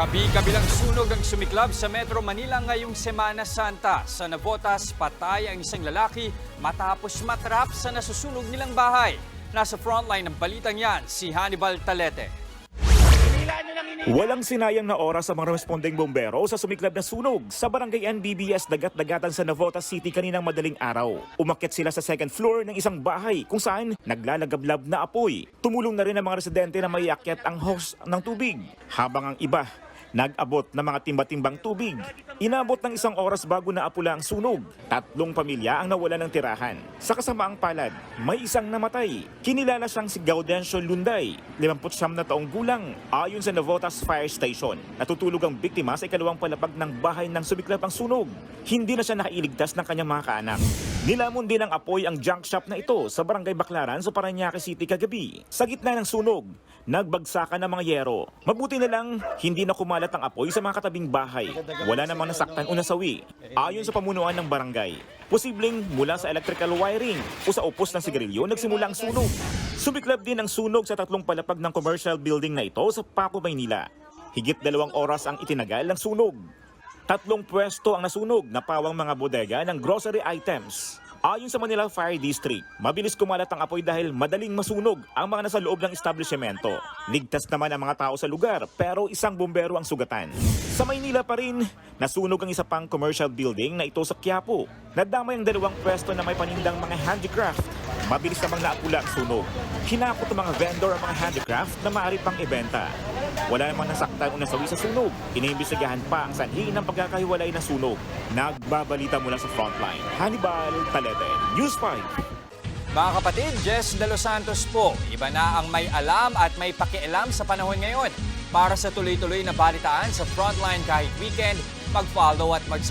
Kabi-kabilang sunog ang sumiklab sa Metro Manila ngayong Semana Santa. Sa Navotas, patay ang isang lalaki matapos matrap sa nasusunog nilang bahay. Nasa frontline ng balitang yan, si Hannibal Talete. Walang sinayang na oras sa mga responding bombero sa sumiklab na sunog sa barangay NBBS Dagat-Dagatan sa Navotas City kaninang madaling araw. Umakyat sila sa second floor ng isang bahay kung saan naglalagablab na apoy. Tumulong na rin ang mga residente na may akyat ang hose ng tubig habang ang iba nag-abot ng mga timba-timbang tubig. Inabot ng isang oras bago naapula ang sunog. Tatlong pamilya ang nawala ng tirahan. Sa kasamaang palad, may isang namatay. Kinilala siyang si Gaudencio Lunday, 59 na taong gulang, ayon sa Navotas Fire Station. Natutulog ang biktima sa ikalawang palapag ng bahay ng sumiklap ang sunog. Hindi na siya nakailigtas ng kanyang mga kaanak. Nilamon din ng apoy ang junk shop na ito sa barangay Baclaran sa Paranaque City kagabi. Sa gitna ng sunog, nagbagsakan ng mga yero. Mabuti na lang, hindi na kumalat ang apoy sa mga katabing bahay. Wala namang nasaktan o nasawi. Ayon sa pamunuan ng barangay, posibleng mula sa electrical wiring o sa upos ng sigarilyo nagsimula ang sunog. Sumiklab din ang sunog sa tatlong palapag ng commercial building na ito sa Paco, Maynila. Higit dalawang oras ang itinagal ng sunog. Tatlong pwesto ang nasunog na pawang mga bodega ng grocery items. Ayon sa Manila Fire District, mabilis kumalat ang apoy dahil madaling masunog ang mga nasa loob ng establishmento. Ligtas naman ang mga tao sa lugar pero isang bumbero ang sugatan. Sa Maynila pa rin, nasunog ang isa pang commercial building na ito sa Quiapo. Nadamay ang dalawang pwesto na may panindang mga handicraft. Mabilis namang naapula ang sunog. Hinakot ng mga vendor ang mga handicraft na maaari pang ibenta. Wala namang nasaktan o nasawi sa sunog. Iniimbestigahan pa ang sanhi ng pagkakahiwalay na sunog. Nagbabalita mula sa frontline. Hannibal Talete, News 5. Mga kapatid, Jess De Los Santos po. Iba na ang may alam at may pakialam sa panahon ngayon. Para sa tuloy-tuloy na balitaan sa Frontline kahit weekend, mag-follow at mag